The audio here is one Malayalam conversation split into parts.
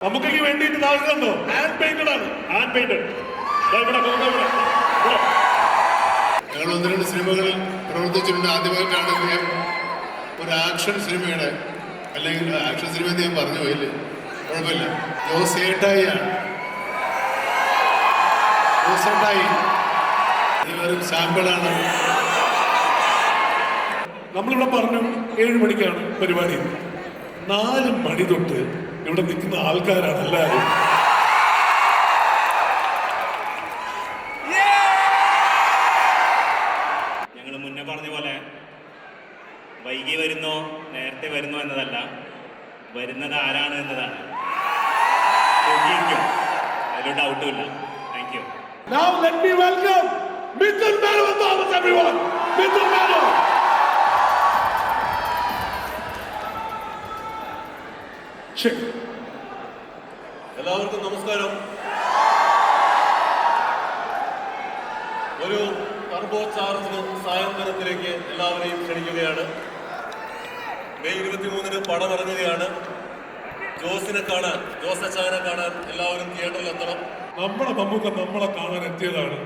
നമുക്കൊക്കെ വേണ്ടിയിട്ട് താഴ്ന്നുണ്ടോ ഹാൻഡ് പെയിന്റഡ് ആണ്. Hand painted. ഞങ്ങൾ ഒന്ന് രണ്ട് സിനിമകളിൽ പ്രവർത്തിച്ചിട്ടുണ്ട് ആദ്യമായിട്ടാണ് ഞാൻ ഒരു ആക്ഷൻ സിനിമയുടെ അല്ലെങ്കിൽ ആക്ഷൻ സിനിമ എന്ന് ഞാൻ പറഞ്ഞു പോയില്ലേ? കുഴപ്പമില്ല. ജോസ് ഏട്ടായിയാണ് ജോസ് ഏട്ടായി വെറും സാമ്പിളാണ് നമ്മളിവിടെ പറഞ്ഞു ഏഴ് മണിക്കാണ് പരിപാടി. നാല് മണി തൊട്ട് ഇവിടെ നിൽക്കുന്ന ആൾക്കാരാണ് എല്ലാവരും ഞങ്ങൾ മുന്നേ പറഞ്ഞ പോലെ വൈകി വരുന്നോ നേരത്തെ വരുന്നോ എന്നതല്ല. വരുന്നത് ആരാണ് എന്നതാണ്. അതിലൊരു ഡൗട്ടും ഇല്ല. Thank you Now let me welcome Mithun Manu Thomas everyone. Mithun Manu. ശരി. എല്ലാവർക്കും നമസ്കാരം. ഒരു ടർബോ ചാർജ് സായന്തനത്തിലേക്ക് എല്ലാവരെയും ക്ഷണിക്കുകയാണ്. മെയ് ഇരുപത്തിമൂന്നിന് പടം ഇറങ്ങുകയാണ് ജോസിനെ കാണാൻ ജോസ് അച്ചായനെ കാണാൻ എല്ലാവരും തിയേറ്ററിൽ എത്തണം നമ്മുടെ മമ്മൂക്ക നമ്മളെ കാണാൻ എത്തിയതാണ്.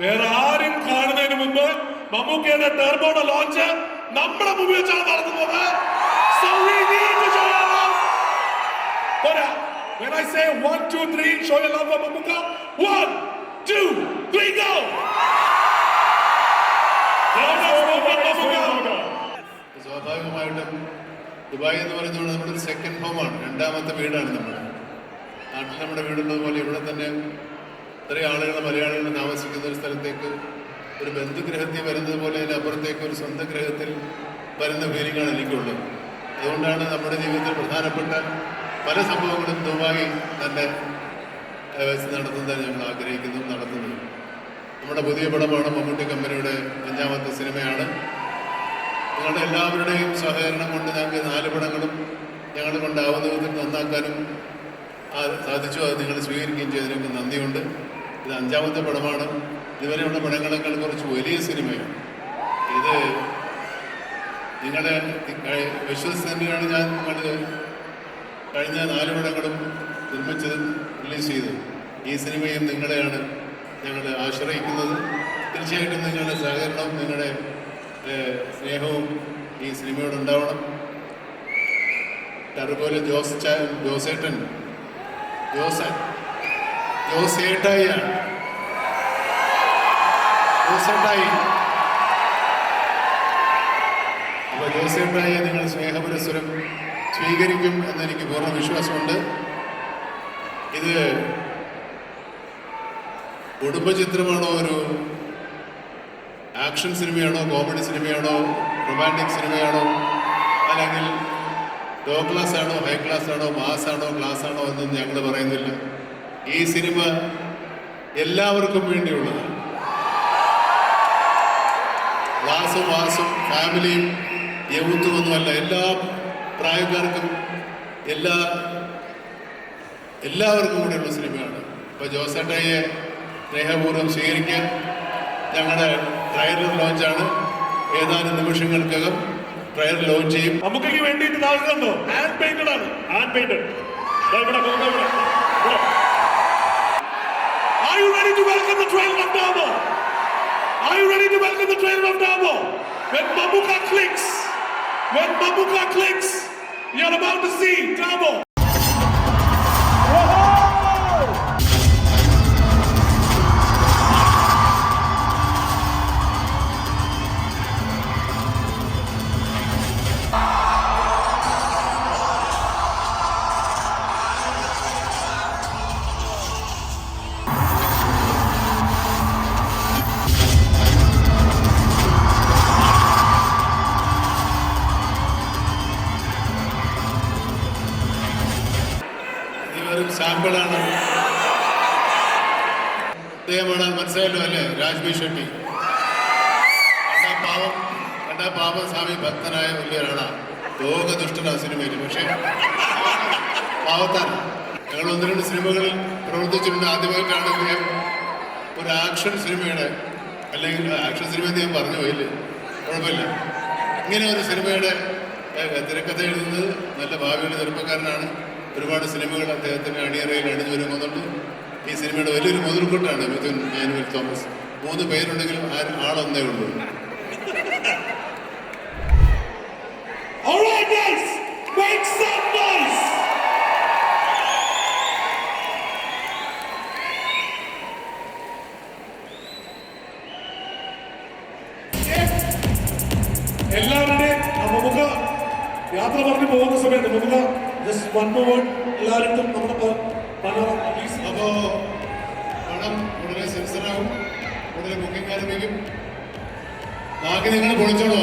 വേറെ ആരും കാണുന്നതിന് മുമ്പ് മമ്മൂക്കയുടെ ടെർബോയുടെ ലോഞ്ച് നമ്മുടെ മുമ്പിൽ വെച്ചാണ് നടത്തുന്നത്. പോരാ. When I say one, two, three, show your love for Mamuka. One, two, three, go. സ്വാഭാവികമായിട്ടും ദുബായ് എന്ന് പറയുന്നത് നമ്മുടെ ഒരു സെക്കൻഡ് ഹോമാണ് രണ്ടാമത്തെ വീടാണ് നമ്മുടെ നാട്ടിൽ നമ്മുടെ വീടുള്ളത് പോലെ ഇവിടെ തന്നെ ഇത്രയും ആളുകൾ മലയാളികൾ താമസിക്കുന്ന ഒരു സ്ഥലത്തേക്ക് ഒരു ബന്ധുഗ്രഹത്തിൽ വരുന്നത് പോലെ അതിന് അപ്പുറത്തേക്ക് ഒരു സ്വന്തം ഗ്രഹത്തിൽ വരുന്ന ഫീലിംഗാണ് എനിക്കുള്ളത് അതുകൊണ്ടാണ് നമ്മുടെ ജീവിതത്തിൽ പ്രധാനപ്പെട്ട പല സംഭവങ്ങളും ദുബായി തന്നെ വെച്ച് ഞങ്ങൾ ആഗ്രഹിക്കുന്നു നടത്തുന്നത് നമ്മുടെ പുതിയ പടമാണ് മമ്മൂട്ടി കമ്പനിയുടെ അഞ്ചാമത്തെ സിനിമയാണ്. നിങ്ങളുടെ എല്ലാവരുടെയും സഹകരണം കൊണ്ട് ഞങ്ങൾക്ക് നാല് പടങ്ങളും ഞങ്ങൾ കൊണ്ടാവുന്ന വിധത്തിൽ നന്നാക്കാനും സാധിച്ചു. അത് നിങ്ങൾ സ്വീകരിക്കുകയും ചെയ്തതിനൊക്കെ നന്ദിയുണ്ട്. ഇത് അഞ്ചാമത്തെ പടമാണ്. ഇതുവരെയുള്ള പടങ്ങളെക്കാൾ കുറച്ച് വലിയ സിനിമയാണ്. ഇത് നിങ്ങളുടെ വിശ്വസിച്ച് ഞാൻ നിങ്ങൾ കഴിഞ്ഞ നാല് പടങ്ങളും നിർമ്മിച്ചതും റിലീസ് ചെയ്തു. ഈ സിനിമയും നിങ്ങളെയാണ് ഞങ്ങൾ ആശ്രയിക്കുന്നത്. തീർച്ചയായിട്ടും നിങ്ങളുടെ സഹകരണവും നിങ്ങളുടെ സ്നേഹവും ഈ സിനിമയോട് ഉണ്ടാവണം. അതുപോലെ ജോസ് ജോസേട്ടൻ ജോസ് ജോസേട്ടായിയാണ്. ജോസേട്ടായി. അപ്പോൾ ജോസേട്ടായി നിങ്ങൾ സ്നേഹപുരസ്സരം സ്വീകരിക്കും എന്നെനിക്ക് പൂർണ വിശ്വാസമുണ്ട്. ഇത് കുടുംബചിത്രമാണോ ഒരു ആക്ഷൻ സിനിമയാണോ കോമഡി സിനിമയാണോ റൊമാന്റിക് സിനിമയാണോ അല്ലെങ്കിൽ ലോ ക്ലാസ് ആണോ ഹൈ ക്ലാസ് ആണോ മാസ് ആണോ ക്ലാസ് ആണോ എന്നൊന്നും ഞങ്ങൾ പറയുന്നില്ല. ഈ സിനിമ എല്ലാവർക്കും വേണ്ടിയുള്ളതാണ്. ക്ലാസും മാസും ഫാമിലിയും യൗത്തുമൊന്നുമല്ല എല്ലാ പ്രായക്കാർക്കും എല്ലാ എല്ലാവർക്കും കൂടെയുള്ള സിനിമയാണ്. ഇപ്പോൾ ജോസേട്ടയെ സ്നേഹപൂർവം സ്വീകരിക്കാൻ ഞങ്ങളുടെ ട്രയലർ ലോഞ്ചാണ് ഏതാനും നിമിഷങ്ങൾക്കകം ട്രയൽ ലോഞ്ച് ചെയ്യും. നമുക്ക് വേണ്ടിയിട്ട്? When Mamuka clicks, when Mamuka clicks, you're about to see സാമ്പിളാണ് അദ്ദേഹമാണ് മനസ്സിലായല്ലോ അല്ലേ? രാജ്ബി ഷെട്ടി. കണ്ടാ പാവം കണ്ടാ പാവം സ്വാമി ഭക്തനായ വലിയ ഒരാളാണ് ലോകദുഷ്ടന സിനിമയിൽ പക്ഷേ പാവത്താൻ ഞങ്ങൾ ഒന്ന് രണ്ട് സിനിമകളിൽ പ്രവർത്തിച്ചിട്ടുണ്ട് ആദ്യമായിട്ടാണ് ഇദ്ദേഹം ഒരു ആക്ഷൻ സിനിമയുടെ അല്ലെങ്കിൽ ആക്ഷൻ സിനിമ എന്ന് ഞാൻ പറഞ്ഞു പോയില്ലേ? കുഴപ്പമില്ല. ഇങ്ങനെ ഒരു സിനിമയുടെ തിരക്കഥ എഴുതുന്നത് നല്ല ഭാവിയുള്ള ചെറുപ്പക്കാരനാണ് ഒരുപാട് സിനിമകൾ അദ്ദേഹത്തിന്റെ അണിയറയിൽ അണിഞ്ഞൊരുങ്ങുന്നുണ്ട് ഈ സിനിമയുടെ വലിയൊരു മുതൽക്കൂട്ടാണ് മിഥുൻ മാനുവൽ തോമസ്. മൂന്ന് പേരുണ്ടെങ്കിലും ആളൊന്നേ ഉള്ളൂ. എല്ലാവരുടെയും നമുക്ക് യാത്ര പറഞ്ഞു പോകുന്ന സമയത്ത് നമുക്ക് ജസ്റ്റ് വൺ വേർഡ് എല്ലാവരും നമ്മുടെ പ- പല- please. അപ്പോ പണം ഉടനെ സെൻസറാകും ഉടനെ ബുക്കിംഗ് ബാക്കി നിങ്ങൾ പൊളിച്ചോളൂ